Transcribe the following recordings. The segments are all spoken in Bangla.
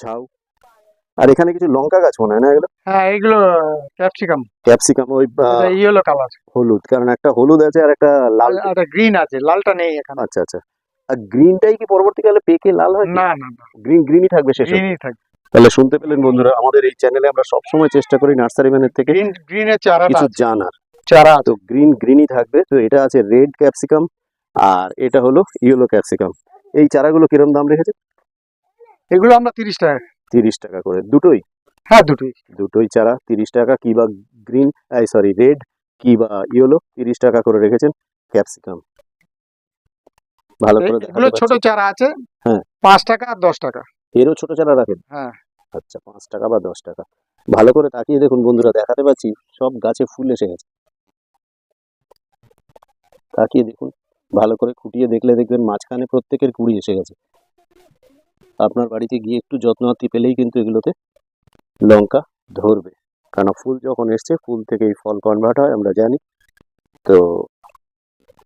ঝাউ। আর এখানে কিছু লঙ্কা গাছ মনে হয় না এগুলো? হ্যাঁ এগুলো ক্যাপসিকাম। ক্যাপসিকাম ওই ইয়েলো কালার। হলুদ কারণ একটা হলুদ আছে আর একটা লাল। একটা গ্রিন আছে লালটা নেই এখানে। আচ্ছা আচ্ছা। আর গ্রিনটাই কি পরবর্তীকালে পেকে লাল হয় না না না। গ্রিন গ্রিনই থাকবে শেষ গ্রিনই থাকে তাহলে শুনতে পেলেন বন্ধুরা আমাদের এই চ্যানেলে আমরা সবসময় চেষ্টা করি নার্সারি ম্যানের থেকে গ্রিন গ্রিনের চারাটা কিছু জানার। চারা তো গ্রিন গ্রিনই থাকবে। তো এটা আছে রেড ক্যাপসিকাম আর এটা হলো ইয়েলো ক্যাপসিকাম। এই চারাগুলো কিরম দাম রেখেছে? এগুলো আমরা তিরিশ টাকা তিরিশ টাকা করে। দুটোই? হ্যাঁ দুটোই। দুটোই চারা তিরিশ টাকা। কি বা গ্রিন সরি রেড কি বা ইয়েলো তিরিশ টাকা করে রেখেছেন ক্যাপসিকাম ভালো করে এগুলো ছোট চারা আছে। হ্যাঁ। পাঁচ টাকা আর দশ টাকা। এরও ছোট চারা রাখেন? হ্যাঁ। আচ্ছা পাঁচ টাকা বা দশ টাকা। ভালো করে তাকিয়ে দেখুন বন্ধুরা দেখাতে পাচ্ছি সব গাছে ফুল এসে গেছে। তাকিয়ে দেখুন ভালো করে খুঁটিয়ে দেখলে দেখবেন মাঝখানে প্রত্যেকের কুড়ি এসে গেছে। আপনার বাড়িতে গিয়ে একটু যত্ন যত্নআত্তি পেলেই কিন্তু এগুলোতে লঙ্কা ধরবে। কারণ ফুল যখন এসছে ফুল থেকে এই ফল কনভার্ট হয় আমরা জানি। তো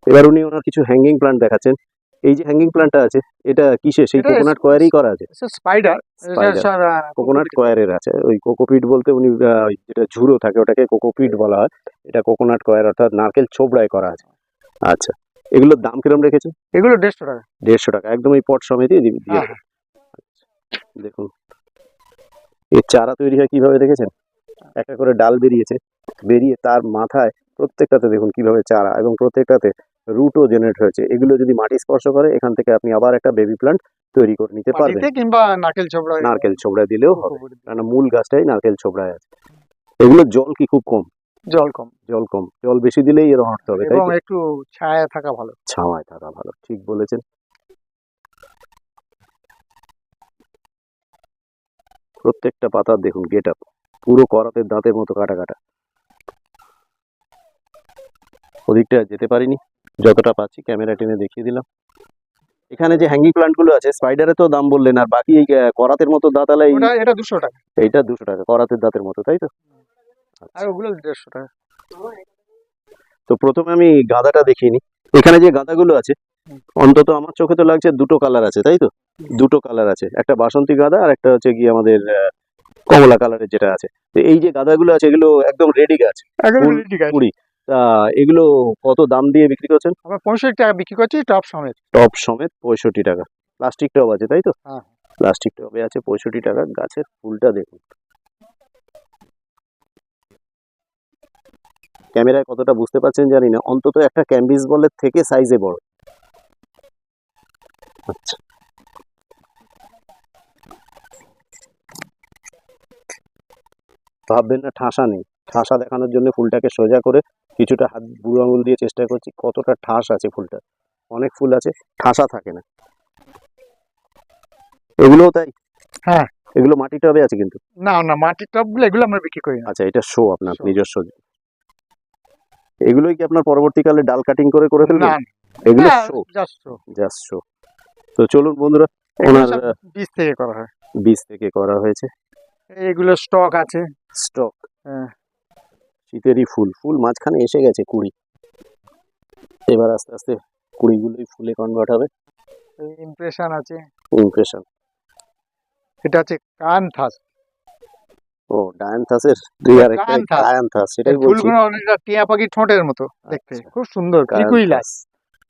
এবার উনি ওনার কিছু হ্যাঙ্গিং প্ল্যান্ট দেখাচ্ছেন। এই যে হ্যাঙ্গিং প্ল্যান্টটা আছে এটা কিসে? সেই কোকোনাট কয়ারই করা আছে? স্পাইডার। কোকোনাট কয়ারের আছে। ওই কোকোপিট বলতে উনি যেটা ঝুড়ো থাকে ওটাকে কোকোপিট বলা হয়। এটা কোকোনাট কয়ার অর্থাৎ নারকেল ছোবড়ায় করা আছে। আচ্ছা। এগুলোর দাম কিরম রেখেছেন? এগুলো দেড়শো টাকা। দেড়শো টাকা। একদম এই পট সমেতই দিয়ে হ্যাঁ, দেখুন। এর চারা তৈরি হয় কীভাবে দেখেছেন? একটা করে ডাল বেরিয়েছে বেরিয়ে তার মাথায় প্রত্যেকটাতে দেখুন কীভাবে চারা এবং প্রত্যেকটাতে রুটও জেনারেট হয়েছে। এগুলো যদি মাটি স্পর্শ করে এখান থেকে আপনি আবার একটা বেবি প্লান্ট তৈরি করে নিতে পারবেন। কিংবা নারকেল ছোবড়া নারকেল ছোবড়ায় দিলেও হবে কারণ মূল গাছটাই নারকেল ছোবড়ায় আছে। এগুলো জল কি খুব কম? জল কম। জল কম। জল বেশি দিলেই এরকম হবে এবং একটু ছায়া থাকা ভালো। ছাওয়ায় থাকা ভালো ঠিক বলেছেন। প্রত্যেকটা পাতার দেখুন গেট আপ পুরো করাতের দাঁতের মতো কাটা কাটা। ওদিকটা যেতে পারিনি যতটা পাচ্ছি ক্যামেরা টেনে দেখিয়ে দিলাম। এখানে যে হ্যাঙ্গিং প্লান্টগুলো আছে স্পাইডারে তো দাম বললেন আর বাকি এই করাতের মতো দাঁতালা এই এটা দুশো টাকা। এইটা দুশো টাকা করাতের দাঁতের মতো তাই তো? আর ওগুলো দেড়শো টাকা। তো প্রথমে আমি গাঁদাটা দেখিনি এখানে যে গাঁদাগুলো আছে অন্তত আমার চোখে তো লাগছে দুটো কালার আছে তাই তো? দুটো কালার আছে একটা বাসন্তী গাঁদা আর একটা হচ্ছে গিয়ে আমাদের কমলা কালারের যেটা আছে। তো এই যে গাঁদাগুলো আছে এগুলো একদম রেডি গাছ কুড়ি। তা এগুলো কত দাম দিয়ে বিক্রি করছেন? আমরা পঁয়ষট্টি টাকা বিক্রি করছি টপ সমেত। টপ সমেত পঁয়ষট্টি টাকা। প্লাস্টিক টব আছে তাই তো? হ্যাঁ। প্লাস্টিক টবে আছে পঁয়ষট্টি টাকা গাছের ফুলটা দেখুন। ক্যামেরায় কতটা বুঝতে পারছেন জানি না অন্তত একটা ক্যাম্বিস বলের থেকে সাইজে বড়। আচ্ছা। ভাববেন না ঠাসা নেই। ঠাসা দেখানোর জন্য ফুলটাকে সোজা করে কিছুটা হাত বুড়ো আঙুল দিয়ে চেষ্টা করছি কতটা ঠাস আছে ফুলটা অনেক ফুল আছে ঠাসা থাকে না। এগুলোও তাই? হ্যাঁ। এগুলো মাটি টবে আছে কিন্তু? না না মাটির টপগুলো এগুলো আমরা বিক্রি করি না। আচ্ছা এটা শো আপনার নিজস্ব। এগুলোই কি আপনার পরবর্তীকালে ডাল কাটিং করে করে না ফেলবেন এগুলো show just so। Just show তো চলুন বন্ধুরা ওনার বীজ থেকে করা হয়। বীজ থেকে করা হয়েছে। এগুলো স্টক আছে। স্টক। হ্যাঁ। শীতেরই ফুল। ফুল মাঝখানে এসে গেছে কুড়ি। এবার আস্তে আস্তে কুড়িগুলোই ফুলে কনভার্ট হবে। ইমপ্রেশন আছে। ইমপ্রেশন এটা আছে কানথাস। ও ডায়ান্থাসের দুই আর একটা ডায়ান্থাস। ডায়ান্থাস সেটাই বলছি। ফুলগুলো অনেকটা টিয়া পাখির ঠোঁটের মতো দেখতে। আচ্ছা। খুব সুন্দর পিকুইলাস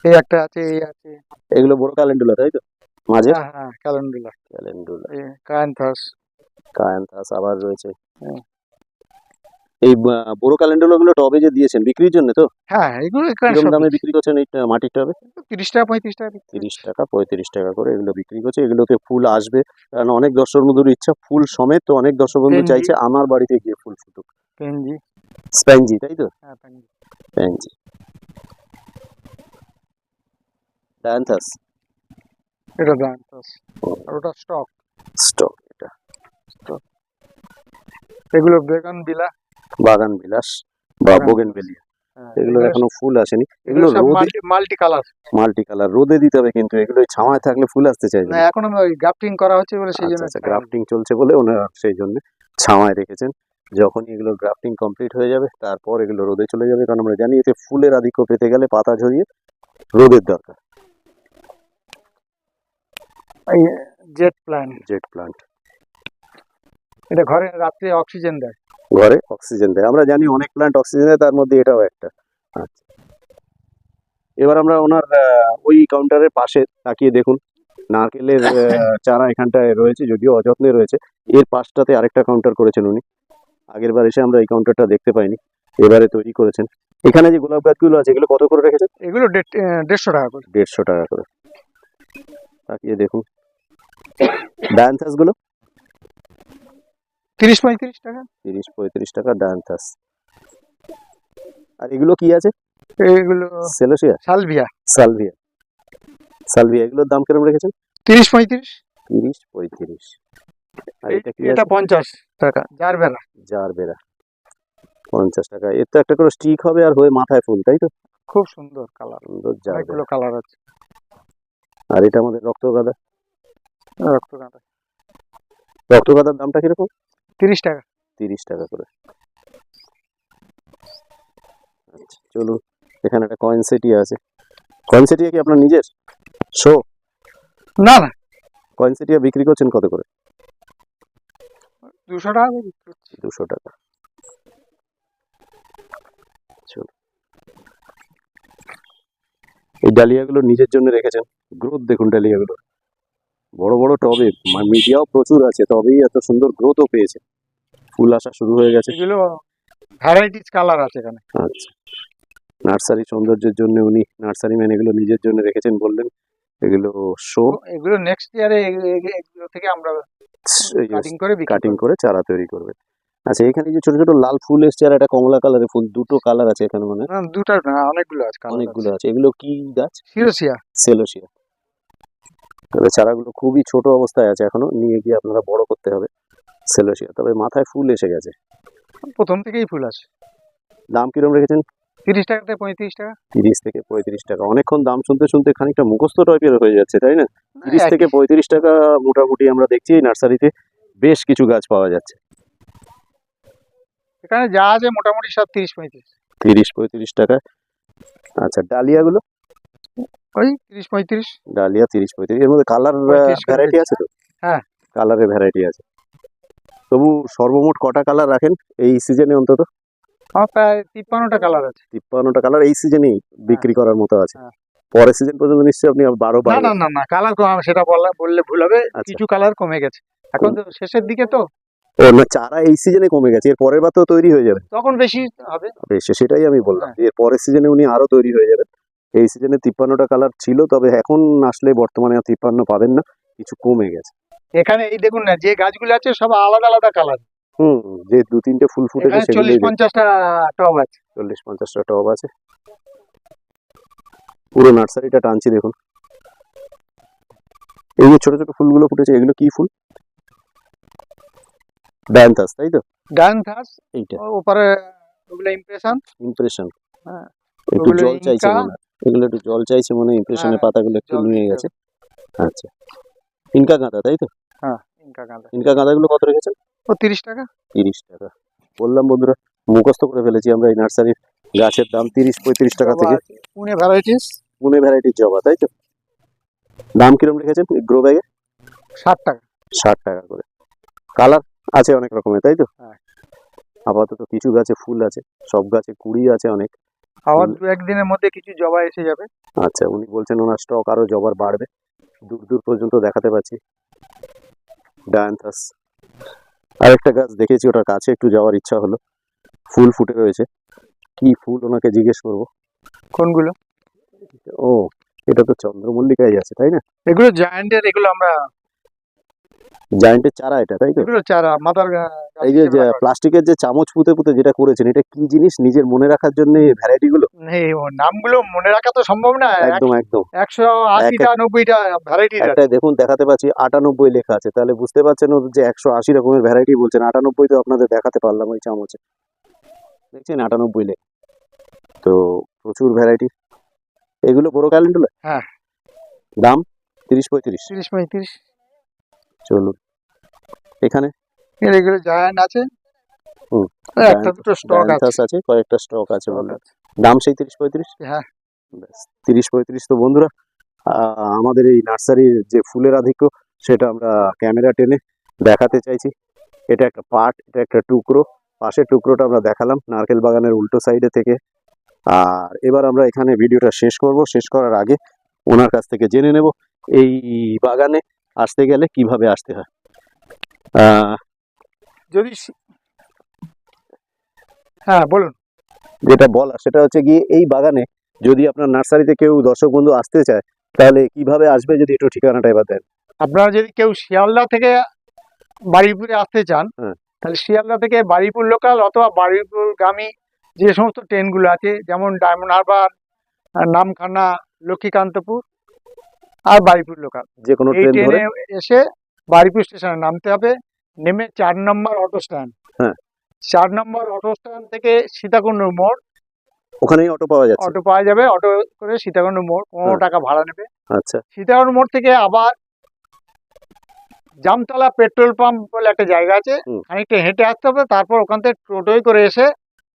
এই একটা আছে এই আছে। এগুলো বড় ক্যালেন্ডুলা তাই তো? মাঝে হ্যাঁ হ্যাঁ ক্যালেন্ডুলা ক্যালেন্ডুলা কানথাস। কায়ান্থাস আবার রয়েছে। হুম। এই বড় ক্যালেন্ডুলা টবে যে দিয়েছেন বিক্রির জন্য তো? হ্যাঁ এগুলো কীরকম দামে বিক্রি করছেন এই মাটির টবে? তিরিশ টাকা পঁয়ত্রিশ টাকা তিরিশ টাকা পঁয়ত্রিশ টাকা করে এগুলো বিক্রি করছে এগুলোতে ফুল আসবে। কারণ অনেক দর্শক বন্ধুর ইচ্ছা ফুল সমেত তো অনেক দর্শক বন্ধু চাইছে আমার বাড়িতে গিয়ে ফুল ফুটুক। পেনজি। স্প্যানজি তাই তো? হ্যাঁ পেনজি। ডায়ান্থাস এটা আর ওটা স্টক স্টক এগুলো বেগন বিলা বাগান বিলাস বা বাগান বেলিয়া। হ্যাঁ, এগুলো এখনও ফুল আসেনি। এগুলো মাল্টি কালার মাল্টি কালার রোদে দিতে হবে কিন্তু এগুলো ছাওয়ায় থাকলে ফুল আসতে চাইবে না। এখন ওই গ্রাফটিং করা হচ্ছে বলে সেই জন্য আচ্ছা গ্রাফটিং চলছে বলে ওনারা সেই জন্য ছাওয়ায় রেখেছেন। যখনই এগুলো গ্রাফটিং কমপ্লিট হয়ে যাবে তারপর এগুলো রোদে চলে যাবে। কারণ আমরা জানি এতে ফুলের আধিক্য পেতে গেলে পাতা ঝরিয়ে রোদের দরকার। জেট প্ল্যান জেট প্লান্ট এটা ঘরে রাত্রে অক্সিজেন দেয়। ঘরে অক্সিজেন দেয়। আমরা জানি অনেক প্ল্যান্ট অক্সিজেন দেয় তার মধ্যে এটাও একটা। আচ্ছা। এবার আমরা ওনার ওই কাউন্টারের পাশে তাকিয়ে দেখুন। নারকেলের চারা এখানটায় রয়েছে যদিও অযত্নে রয়েছে। এর পাশটাতে আরেকটা কাউন্টার করেছেন উনি। আগের বার এসে আমরা এই কাউন্টারটা দেখতে পাইনি। এবারে তৈরি করেছেন। এখানে যে গোলাপ গাছগুলো আছে এগুলো কত করে রেখেছেন? এগুলো দেড়- দেড়শো টাকা করে। দেড়শো টাকা করে। তাকিয়ে দেখুন। ডায়ান্থাসগুলো? তিরিশ পঁয়ত্রিশ টাকা? তিরিশ পঁয়ত্রিশ টাকা ডায়ান্থাস আর এগুলো কি আছে? এগুলো সেলোসিয়া? সালভিয়া। সালভিয়া। সালভিয়া এগুলোর দাম কীরকম রেখেছেন? তিরিশ পঁয়ত্রিশ। তিরিশ পঁয়ত্রিশ। আর এটা কি এটা পঞ্চাশ টাকা যার বেলা জার বেড়া পঞ্চাশ টাকা। এর তো একটা করে স্টিক হবে আর হয়ে মাথায় ফুল তাই তো? খুব সুন্দর কালার। সুন্দর জার অনেকগুলো কালার আছে। আর এটা আমাদের রক্তগাদা। রক্তগাঁদা। রক্তগাদার দামটা কীরকম? তিরিশ টাকা। তিরিশ টাকা করে। আচ্ছা চলুন এখানে একটা কয়েন সেটিয়া আছে। কয়েন সেটিয়া কি আপনার নিজের? শো না না। কয়েন সেটিয়া বিক্রি করছেন কত করে? দুশো টাকা। দুশো টাকা। এই ডালিয়াগুলো নিজের জন্য রেখেছেন। গ্রোথ দেখুন ডালিয়াগুলো। টবে মিডিয়াও প্রচুর আছে তবেই এত সুন্দর গ্রোথও পেয়েছে। ফুল আসা শুরু হয়ে গেছে। এগুলো ভ্যারাইটিস কালার আছে এখানে। আচ্ছা। নার্সারি সৌন্দর্যের জন্য উনি নার্সারি ম্যান এগুলো নিজের জন্য রেখেছেন বললেন। এগুলো শো এগুলো নেক্সট ইয়ারে এগুলো থেকে আমরা কাটিং করে কাটিং করে চারা তৈরি করবে। আচ্ছা এখানে যে ছোট ছোট লাল ফুল এসছে আর একটা কমলা কালারের ফুল দুটো কালার আছে এখানে মানে না, দুটো না অনেকগুলো আছে অনেকগুলো আছে। এগুলো কি গাছ? সিরোসিয়া। সেলোসিয়া। তবে চারাগুলো খুবই ছোট অবস্থায় আছে এখনও নিয়ে গিয়ে আপনারা বড় করতে হবে সেলোসিয়া। তবে মাথায় ফুল এসে গেছে। প্রথম থেকেই ফুল আছে। দাম কিরম রেখেছেন? তিরিশ টাকা থেকে পঁয়ত্রিশ টাকা। তিরিশ থেকে পঁয়ত্রিশ টাকা। অনেকক্ষণ দাম শুনতে শুনতে খানিকটা মুখস্থ টাইপের হয়ে যাচ্ছে তাই না? তিরিশ থেকে পঁয়ত্রিশ টাকা মোটামুটি আমরা দেখছি এই নার্সারিতে বেশ কিছু গাছ পাওয়া যাচ্ছে। এখানে যা আছে মোটামুটি সব তিরিশ পঁয়ত্রিশ। তিরিশ পঁয়ত্রিশ টাকা। আচ্ছা ডালিয়াগুলো? ওই তিরিশ পঁয়ত্রিশ। ডালিয়া তিরিশ পঁয়ত্রিশ। এর মধ্যে কালার ভ্যারাইটি আছে তো? হ্যাঁ। কালারের ভ্যারাইটি আছে। তবু সর্বমোট কটা কালার রাখেন এই সিজনে অন্তত? আমার প্রায় তিপ্পান্নটা কালার আছে। তিপ্পান্নটা কালার এই সিজনেই বিক্রি করার মতো আছে। হ্যাঁ। পরের সিজন পর্যন্ত নিশ্চয়ই আপনি বারো না না না না কালার কম সেটা বলা বললে ভুল হবে। আচ্ছা। কিছু কালার কমে গেছে। এখন তো শেষের দিকে তো। ও না চারা এই সিজনে কমে গেছে। এর পরের বার তো তৈরি হয়ে যাবে। তখন বেশি হবে। বেশ সেটাই আমি বললাম। হ্যাঁ। এর পরের সিজনে উনি আরও তৈরি হয়ে যাবেন। এই সিজনে তিপ্পান্নটা কালার ছিল তবে এখন আসলে বর্তমানে আর তিপ্পান্ন পাবেন না কিছু কমে গেছে। এখানে এই দেখুন না যে গাছগুলো আছে সব আলাদা আলাদা কালার হুম যে দু তিনটে ফুল ফুটেছে এখানে সেগুলোই চল্লিশ পঞ্চাশটা টব আছে। চল্লিশ পঞ্চাশটা টব আছে। পুরো নার্সারিটা টানছি দেখুন। এই যে ছোট ছোট ফুলগুলো ফুটেছে এগুলো কি ফুল? ডায়ান্থাস তাই তো? ডায়ান্থাস এইটা। ওপরে ওগুলো ইমপ্রেশন ইমপ্রেশন হ্যাঁ। একটু জল চাইছে। মনে হয়। এগুলো একটু জল চাইছে মনে ইমপ্রেশনের হ্যাঁ, পাতাগুলো একটু নুয়ে গেছে। আচ্ছা। ইনকা গাঁদা তাই তো? হ্যাঁ ইনকা গাঁদা। ইনকা গাঁদাগুলো কত রেখেছেন? ও তিরিশ টাকা? তিরিশ টাকা। বললাম বন্ধুরা মুখস্থ করে ফেলেছি আমরা এই নার্সারির গাছের দাম তিরিশ পঁয়ত্রিশ টাকা থেকে। পুনে ভ্যারাইটিস পুনে ভ্যারাইটির জবা তাই তো? দাম কিরম রেখেছেন গ্রো ব্যাগে ষাট টাকা। ষাট টাকা করে। কালার আছে অনেক রকমের তাই তো? হ্যাঁ। আপাতত কিছু গাছে ফুল আছে সব গাছে কুড়ি আছে অনেক। আবার। দু একদিনের মধ্যে কিছু জবা এসে যাবে। আচ্ছা উনি বলছেন ওনার স্টক আরও জবার বাড়বে। দূর দূর পর্যন্ত দেখাতে পাচ্ছি ডায়ান্থাস আরেকটা গাছ দেখেছি ওটার কাছে একটু যাওয়ার ইচ্ছা হলো। ফুল ফুটে রয়েছে। কি ফুল ওনাকে জিজ্ঞেস করব? কোনগুলো? ও এটা তো চন্দ্রমল্লিকাই আছে তাই না? এগুলো জায়ান্টের এগুলো আমরা জায়েন্টের চারা এটা তাই তো? চারা মাথার এই যে প্লাস্টিকের যে চামচ পুঁতে পুঁতে যেটা করেছেন এটা কি জিনিস নিজের মনে রাখার জন্য ভ্যারাইটি গুলো নামগুলো মনে রাখা তো সম্ভব না। একদম একদম। একশো আশিটা নব্বইটা ভ্যারাইটির একটা দেখুন দেখাতে পাচ্ছি আটানব্বই লেখা আছে। তাহলে বুঝতে পারছেন যে একশো আশি রকমের ভ্যারাইটি বলছেন আটানব্বই তো আপনাদের দেখাতে পারলাম ওই চামচে। দেখছেন আটানব্বই লেখা তো প্রচুর ভ্যারাইটি। এগুলো বড় ক্যালেন্ডুলা হ্যাঁ। দাম? তিরিশ পঁয়ত্রিশ। তিরিশ পঁয়ত্রিশ। চলুন। এখানে? এর এগুলো জায়ান্ট আছে। হুম, একটা দুটো স্টক আছে। আছে কয়েকটা স্টক আছে stock দাম সেই তিরিশ পঁয়ত্রিশ? হ্যাঁ। তিরিশ পঁয়ত্রিশ তো বন্ধুরা। আমাদের এই নার্সারির যে ফুলের আধিক্য সেটা আমরা ক্যামেরা টেনে দেখাতে চাইছি। এটা একটা পার্ট এটা একটা টুকরো। পাশের টুকরোটা আমরা দেখালাম নারকেল বাগানের উল্টো সাইডে থেকে। আর এবার আমরা এখানে ভিডিওটা শেষ করব। শেষ করার আগে ওনার কাছ থেকে জেনে নেব। এই বাগানে আসতে গেলে কীভাবে আসতে হয়? যদি হ্যাঁ বলুন। যেটা বলা সেটা হচ্ছে গিয়ে এই বাগানে যদি আপনার নার্সারিতে কেউ দর্শক বন্ধু আসতে চায় তাহলে কীভাবে আসবে যদি একটু ঠিকানাটা এবার দেন? আপনারা যদি কেউ শিয়ালদা থেকে বাড়িপুরে আসতে চান হ্যাঁ। তাহলে শিয়ালদা থেকে বাড়িপুর লোকাল অথবা বাড়িপুর বাড়িপুরগামী যে সমস্ত ট্রেনগুলো আছে যেমন ডায়মন্ড হারবার নামখানা লক্ষ্মীকান্তপুর আর বাড়িপুর লোকাল যে কোনো ট্রেন ধরে? এসে বাড়িপুর স্টেশনে নামতে হবে। নেমে চার নম্বর অটো স্ট্যান্ড। হ্যাঁ। চার নম্বর অটো স্ট্যান্ড থেকে সীতাকুণ্ড মোড়। ওখানেই অটো পাওয়া যাচ্ছে? অটো পাওয়া যাবে। অটো করে সীতাকুণ্ড মোড়। পনেরো হ্যাঁ। টাকা ভাড়া নেবে। আচ্ছা। সীতাকুণ্ড মোড় থেকে আবার জামতলা পেট্রোল পাম্প বলে একটা জায়গা আছে। খানিকটা হেঁটে আসতে হবে। তারপর ওখান থেকে টোটোয় করে এসে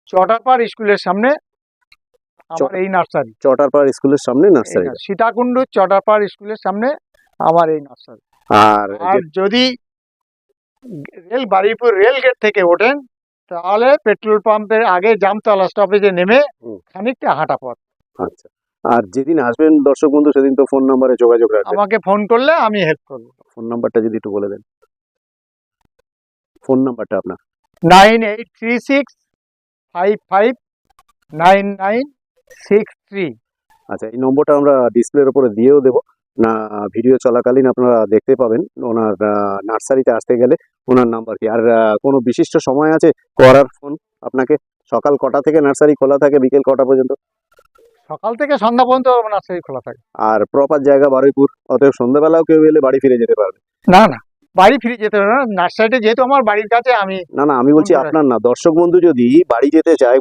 চটারপাড় স্কুলের সামনে আমার এই নার্সারি। চটারপাড় স্কুলের সামনে নার্সারি? সীতাকুণ্ড চটারপাড় স্কুলের সামনে আমার এই নার্সারি। আর আর যদি রেল বারুইপুর রেল গেট থেকে ওঠেন তাহলে পেট্রোল পাম্পের আগে জামতলা স্টপেজে নেমে খানিকটা হাঁটা পথ। আচ্ছা। আর যেদিন আসবেন দর্শক বন্ধু সেদিন তো ফোন নাম্বারে যোগাযোগ রাখবেন। আমাকে ফোন করলে আমি হেল্প করব। ফোন নাম্বারটা যদি একটু বলে দেন। ফোন নাম্বারটা আপনার। Nine eight three six five five nine nine six three আচ্ছা এই নম্বরটা আমরা ডিসপ্লের উপরে দিয়েও দেবো। না ভিডিও চলাকালীন আপনারা দেখতে পাবেন ওনার নার্সারিতে আসতে গেলে ওনার নাম্বার কি। আর কোনো বিশিষ্ট সময় আছে করার ফোন আপনাকে? সকাল কটা থেকে নার্সারি খোলা থাকে বিকেল কটা পর্যন্ত? সকাল থেকে সন্ধ্যা পর্যন্ত নার্সারি খোলা থাকে। আর প্রপার জায়গা বারুইপুর অতএব সন্ধ্যাবেলাও কেউ এলে বাড়ি ফিরে যেতে পারবে। না না বাড়ি ফিরে যেতে হবে না। নার্সারিতে যেহেতু আমার বাড়ির কাছে আমি না না আমি বলছি আপনার না। দর্শক বন্ধু যদি বাড়ি যেতে চায়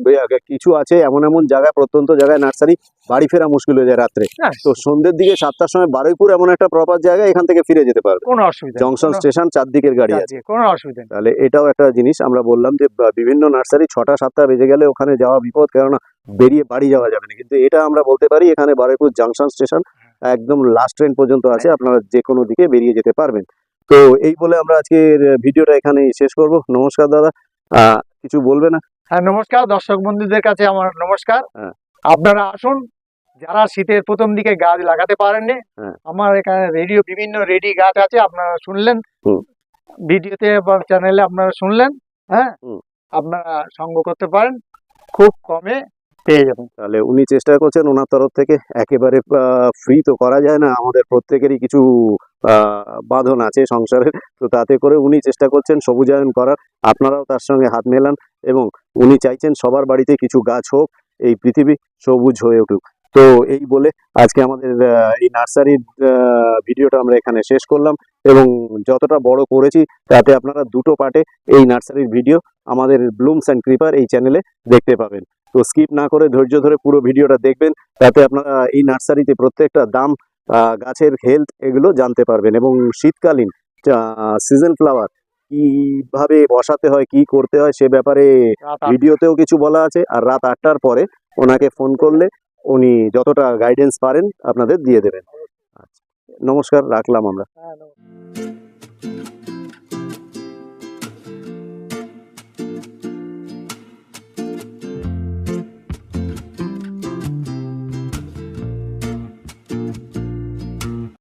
কিছু আছে এমন এমন জায়গায় প্রত্যন্ত জায়গায় নার্সারি বাড়ি ফেরা মুশকিল হয়ে যায় রাত্রে। হ্যাঁ, তো সন্ধ্যের দিকে সাতটার সময় বারুইপুর এমন একটা প্রপার জায়গা এখান থেকে ফিরে যেতে পারবে। কোনো অসুবিধা জংশন স্টেশন চারদিকের গাড়ি আছে। কোনো অসুবিধা তাহলে এটাও একটা জিনিস আমরা বললাম যে বিভিন্ন নার্সারি ছটা সাতটা বেজে গেলে ওখানে যাওয়া বিপদ কেননা বেরিয়ে বাড়ি যাওয়া যাবে না। কিন্তু এটা আমরা বলতে পারি এখানে বারুইপুর জংশন স্টেশন একদম লাস্ট ট্রেন পর্যন্ত আছে আপনারা যে কোনো দিকে বেরিয়ে যেতে পারবেন। তো এই বলে আমরা আজকের ভিডিওটা এখানে শেষ করব। নমস্কার দাদা। কিছু বলবে না? হ্যাঁ নমস্কার। দর্শক বন্ধুদের কাছে আমার নমস্কার। হ্যাঁ। আপনারা আসুন। যারা শীতের প্রথম দিকে গাছ লাগাতে পারেননি হ্যাঁ। আমার এখানে রেডিও বিভিন্ন রেডি গাছ আছে আপনারা শুনলেন। ভিডিওতে বা চ্যানেলে আপনারা শুনলেন হ্যাঁ? আপনারা সঙ্গ করতে পারেন। খুব কমে পেয়ে যাবেন। তাহলে উনি চেষ্টা করছেন ওনার তরফ থেকে। একেবারে ফ্রি তো করা যায় না, আমাদের প্রত্যেকেরই কিছু বাঁধন আছে সংসারের। তো তাতে করে উনি চেষ্টা করছেন সবুজায়ন করার। আপনারাও তার সঙ্গে হাত মেলান এবং উনি চাইছেন সবার বাড়িতে কিছু গাছ হোক, এই পৃথিবী সবুজ হয়ে উঠুক। তো এই বলে আজকে আমাদের এই নার্সারির ভিডিওটা আমরা এখানে শেষ করলাম এবং যতটা বড় করেছি তাতে আপনারা দুটো পার্টে এই নার্সারির ভিডিও আমাদের ব্লুমস অ্যান্ড ক্রিপার এই চ্যানেলে দেখতে পাবেন। তো স্কিপ না করে ধৈর্য ধরে পুরো ভিডিওটা দেখবেন তাতে আপনারা এই নার্সারিতে প্রত্যেকটা দাম গাছের হেলথ এগুলো জানতে পারবেন এবং শীতকালীন সিজন ফ্লাওয়ার কীভাবে বসাতে হয় কি করতে হয় সে ব্যাপারে ভিডিওতেও কিছু বলা আছে আর রাত আটটার পরে ওনাকে ফোন করলে উনি যতটা গাইডেন্স পারেন আপনাদের দিয়ে দেবেন। আচ্ছা নমস্কার রাখলাম আমরা। হ্যাঁ।